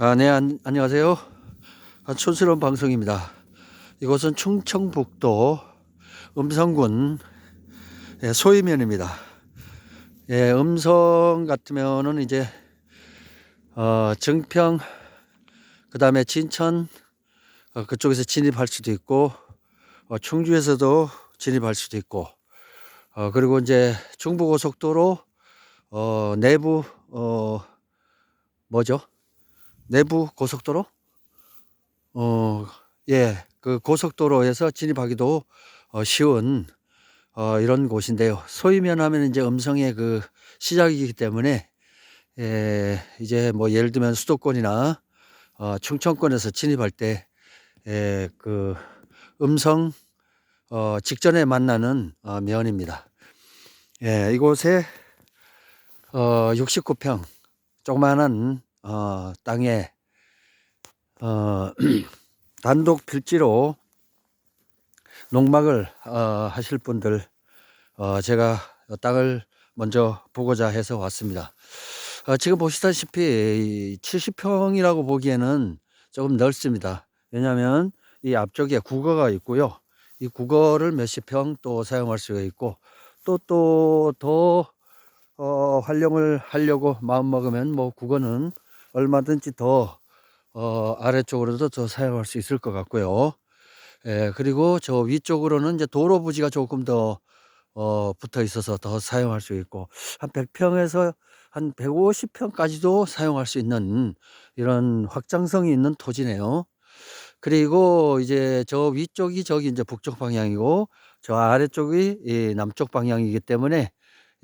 아, 네, 안, 안녕하세요. 아, 촌스러운 방송입니다. 이곳은 충청북도 음성군 예, 소이면입니다. 예, 음성 같으면은 이제 어, 정평 그 다음에 진천 어, 그쪽에서 진입할 수도 있고 어, 충주에서도 진입할 수도 있고 어, 그리고 이제 중부고속도로 어, 내부 어, 뭐죠? 내부 고속도로? 어, 예, 그 고속도로에서 진입하기도 어, 쉬운 어, 이런 곳인데요. 소위면 하면 이제 음성의 그 시작이기 때문에 예, 이제 뭐 예를 들면 수도권이나 어, 충청권에서 진입할 때 예, 그 음성 어, 직전에 만나는 어, 면입니다. 예, 이곳에 어, 69평 조그마한 어, 땅에 어, 단독 필지로 농막을 어, 하실 분들 어, 제가 땅을 먼저 보고자 해서 왔습니다. 어, 지금 보시다시피 70평이라고 보기에는 조금 넓습니다. 왜냐하면 이 앞쪽에 국어가 있고요. 이 국어를 몇십 평 또 사용할 수가 있고 또 또 더 어, 활용을 하려고 마음 먹으면 뭐 국어는 얼마든지 더 어, 아래쪽으로도 더 사용할 수 있을 것 같고요. 예, 그리고 저 위쪽으로는 이제 도로 부지가 조금 더 어, 붙어 있어서 더 사용할 수 있고 한 100평에서 한 150평까지도 사용할 수 있는 이런 확장성이 있는 토지네요. 그리고 이제 저 위쪽이 저기 이제 북쪽 방향이고 저 아래쪽이 이 남쪽 방향이기 때문에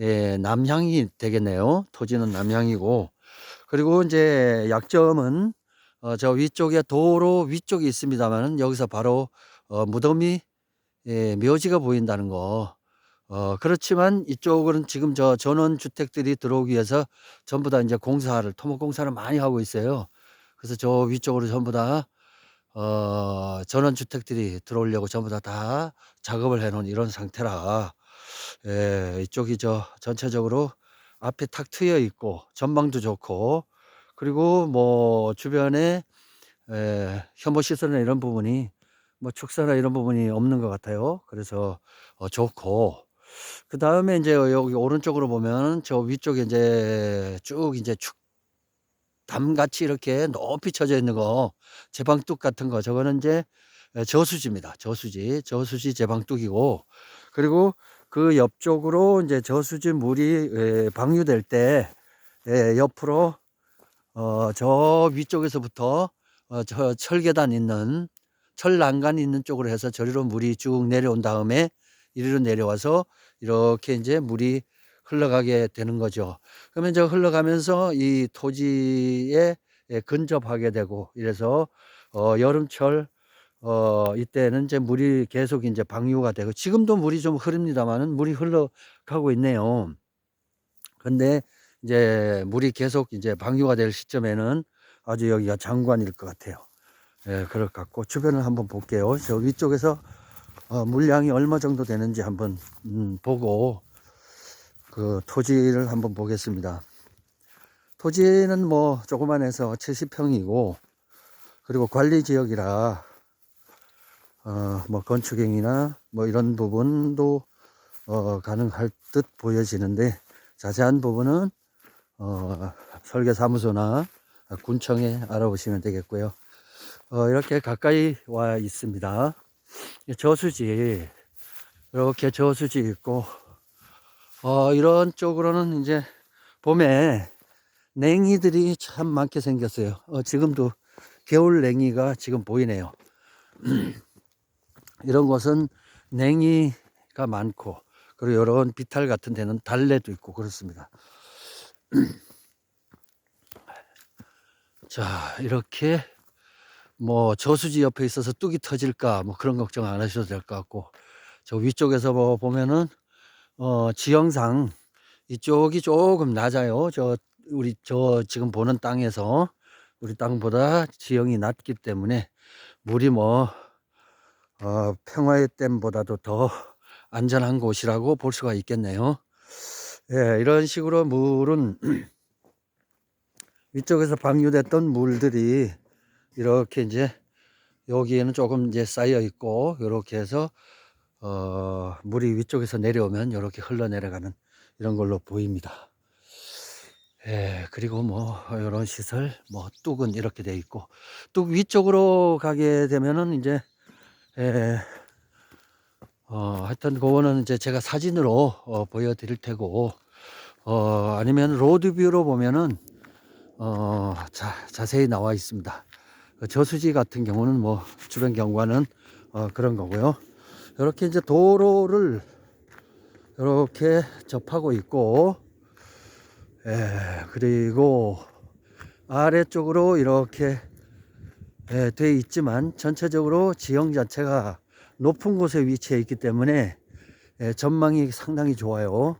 예, 남향이 되겠네요. 토지는 남향이고 그리고 이제 약점은 어, 저 위쪽에 도로 위쪽이 있습니다만은 여기서 바로 어, 무덤이 예, 묘지가 보인다는 거. 어, 그렇지만 이쪽은 지금 저 전원 주택들이 들어오기 위해서 전부 다 이제 공사를 토목 공사를 많이 하고 있어요. 그래서 저 위쪽으로 전부 다 어, 전원 주택들이 들어오려고 전부 다 다 작업을 해 놓은 이런 상태라 예, 이쪽이 저 전체적으로 앞에 탁 트여 있고 전망도 좋고 그리고 뭐 주변에 에, 혐오 시설이나 이런 부분이 뭐 축사나 이런 부분이 없는 것 같아요. 그래서 어, 좋고 그 다음에 이제 여기 오른쪽으로 보면 저 위쪽에 이제 쭉 이제 축 담같이 이렇게 높이 쳐져 있는 거 제방뚝 같은 거 저거는 이제 에, 저수지입니다. 저수지 저수지 제방뚝이고 그리고 그 옆쪽으로 이제 저수지 물이 에, 방류될 때 에, 옆으로 어, 저 위쪽에서부터 어, 저 철계단 있는 철난간 있는 쪽으로 해서 저리로 물이 쭉 내려온 다음에 이리로 내려와서 이렇게 이제 물이 흘러가게 되는 거죠. 그러면 저 흘러가면서 이 토지에 예, 근접하게 되고 이래서 어, 여름철 어, 이때는 이제 물이 계속 이제 방류가 되고 지금도 물이 좀 흐릅니다만은 물이 흘러가고 있네요. 근데 이제 물이 계속 이제 방류가 될 시점에는 아주 여기가 장관일 것 같아요. 예, 그럴 것 같고 주변을 한번 볼게요. 저 위쪽에서 어, 물량이 얼마 정도 되는지 한번 음, 보고 그 토지를 한번 보겠습니다. 토지는 뭐 조그만해서 70평이고 그리고 관리 지역이라 어, 뭐 건축행위나 뭐 이런 부분도 어, 가능할 듯 보여지는데 자세한 부분은 어, 설계사무소나 군청에 알아보시면 되겠고요. 어, 이렇게 가까이 와 있습니다. 저수지, 이렇게 저수지 있고, 어, 이런 쪽으로는 이제 봄에 냉이들이 참 많게 생겼어요. 어, 지금도 겨울 냉이가 지금 보이네요. 이런 곳은 냉이가 많고, 그리고 이런 비탈 같은 데는 달래도 있고 그렇습니다. 자, 이렇게 뭐 저수지 옆에 있어서 뚝이 터질까 뭐 그런 걱정 안 하셔도 될 것 같고 저 위쪽에서 뭐 보면은 어 지형상 이쪽이 조금 낮아요. 저 우리 저 지금 보는 땅에서 우리 땅보다 지형이 낮기 때문에 물이 뭐 어, 평화의 댐보다도 더 안전한 곳이라고 볼 수가 있겠네요. 예, 이런 식으로 물은 위쪽에서 방류됐던 물들이 이렇게 이제 여기에는 조금 이제 쌓여 있고 이렇게 해서 어 물이 위쪽에서 내려오면 이렇게 흘러내려가는 이런 걸로 보입니다. 예, 그리고 뭐 이런 시설 뭐 뚝은 이렇게 돼 있고 뚝 위쪽으로 가게 되면은 이제 예, 어 하여튼 그거는 이제 제가 사진으로 어, 보여드릴 테고 어 아니면 로드뷰로 보면은 어 자, 자세히 나와 있습니다. 그 저수지 같은 경우는 뭐 주변 경관은 어, 그런 거고요. 이렇게 이제 도로를 이렇게 접하고 있고 예, 그리고 아래쪽으로 이렇게 예, 돼 있지만 전체적으로 지형 자체가 높은 곳에 위치해 있기 때문에 예, 전망이 상당히 좋아요.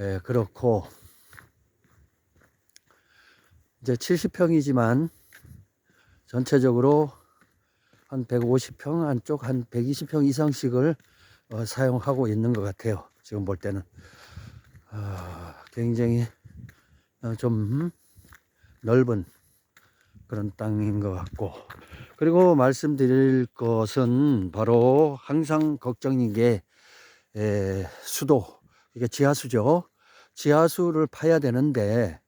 예, 그렇고 이제 70평이지만 전체적으로 한 150평 한쪽 한 120평 이상씩을 어, 사용하고 있는 것 같아요. 지금 볼 때는 아, 굉장히 어, 좀 넓은 그런 땅인 것 같고 그리고 말씀드릴 것은 바로 항상 걱정인 게 에, 수도 이게 지하수죠. 지하수를 파야 되는데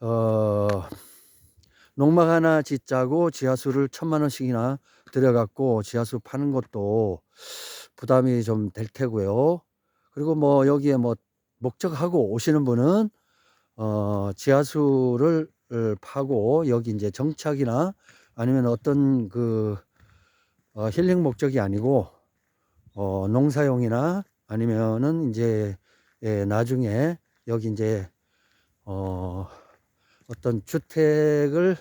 어, 농막 하나 짓자고 지하수를 천만 원씩이나 들여갖고 지하수 파는 것도 부담이 좀 될 테고요. 그리고 뭐 여기에 뭐 목적하고 오시는 분은 어, 지하수를 파고 여기 이제 정착이나 아니면 어떤 그 어, 힐링 목적이 아니고 어, 농사용이나 아니면은 이제 예, 나중에 여기 이제 어, 어떤 주택을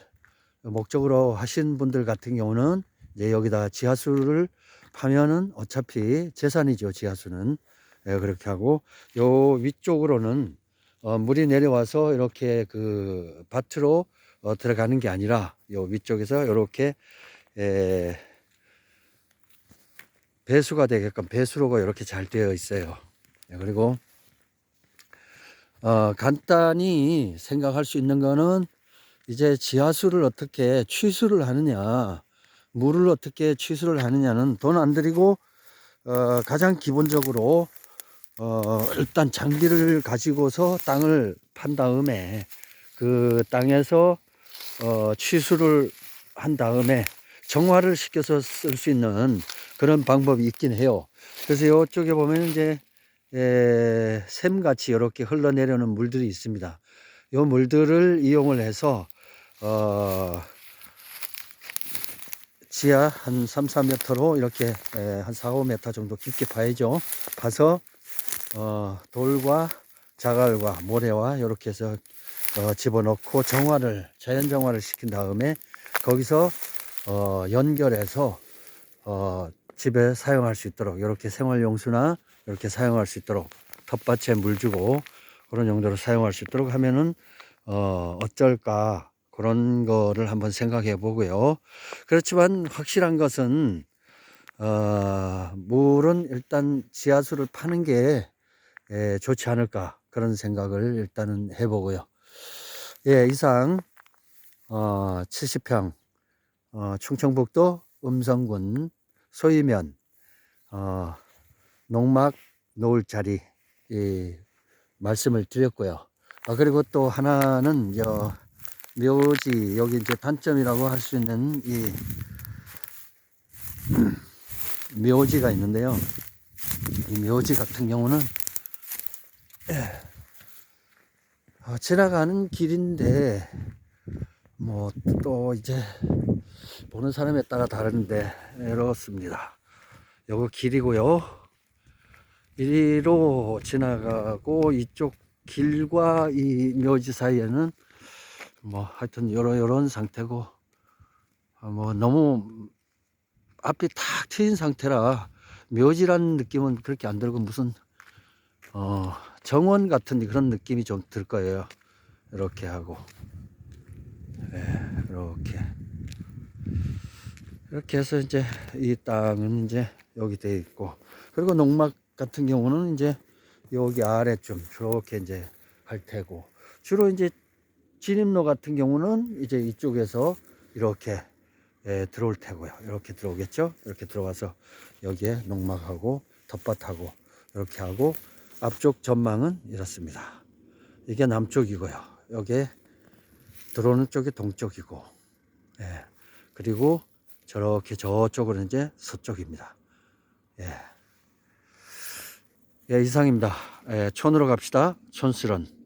목적으로 하신 분들 같은 경우는 이제 여기다 지하수를 파면은 어차피 재산이죠 지하수는. 예, 그렇게 하고 요 위쪽으로는 어, 물이 내려와서 이렇게 그 밭으로 어, 들어가는 게 아니라 요 위쪽에서 이렇게 에, 배수가 되게끔 배수로가 이렇게 잘 되어 있어요. 예, 그리고 어, 간단히 생각할 수 있는 거는 이제 지하수를 어떻게 취수를 하느냐, 물을 어떻게 취수를 하느냐는 돈 안 들이고 어, 가장 기본적으로 어, 일단 장비를 가지고서 땅을 판 다음에 그 땅에서 어, 취수를 한 다음에 정화를 시켜서 쓸 수 있는 그런 방법이 있긴 해요. 그래서 이쪽에 보면 이제 에, 샘같이 이렇게 흘러내려오는 물들이 있습니다. 이 물들을 이용을 해서 어, 지하 한 3, 4m로 이렇게 에, 한 4, 5m 정도 깊게 파야죠. 파서 어, 돌과 자갈과 모래와 이렇게 해서 어, 집어넣고 정화를 자연 정화를 시킨 다음에 거기서 어, 연결해서 어, 집에 사용할 수 있도록 이렇게 생활용수나 이렇게 사용할 수 있도록 텃밭에 물 주고 그런 용도로 사용할 수 있도록 하면은 어, 어쩔까 그런 거를 한번 생각해 보고요. 그렇지만 확실한 것은 어, 물은 일단 지하수를 파는 게 예, 좋지 않을까 그런 생각을 일단은 해보고요. 예, 이상 어, 70평 어, 충청북도 음성군 소이면 어, 농막 놓을 자리 이 말씀을 드렸고요. 아, 그리고 또 하나는 저 묘지 여기 이제 단점이라고 할 수 있는 이 묘지가 있는데요. 이 묘지 같은 경우는 어, 지나가는 길인데 뭐 또 이제 보는 사람에 따라 다른데 이렇습니다. 요거 길이고요. 이리로 지나가고 이쪽 길과 이 묘지 사이에는 뭐 하여튼 요런 요런 상태고 아, 뭐 너무 앞이 탁 트인 상태라 묘지라는 느낌은 그렇게 안 들고 무슨 어 정원 같은 그런 느낌이 좀 들 거예요. 이렇게 하고 네, 이렇게 이렇게 해서 이제 이 땅은 이제 여기 돼 있고 그리고 농막 같은 경우는 이제 여기 아래쯤 이렇게 이제 할 테고 주로 이제 진입로 같은 경우는 이제 이쪽에서 이렇게 예, 들어올 테고요. 이렇게 들어오겠죠? 이렇게 들어와서 여기에 농막하고 텃밭하고 이렇게 하고 앞쪽 전망은 이렇습니다. 이게 남쪽이고요. 여기에 들어오는 쪽이 동쪽이고, 예. 그리고 저렇게 저쪽으로 이제 서쪽입니다. 예. 예, 이상입니다. 예, 촌으로 갑시다. 촌스런.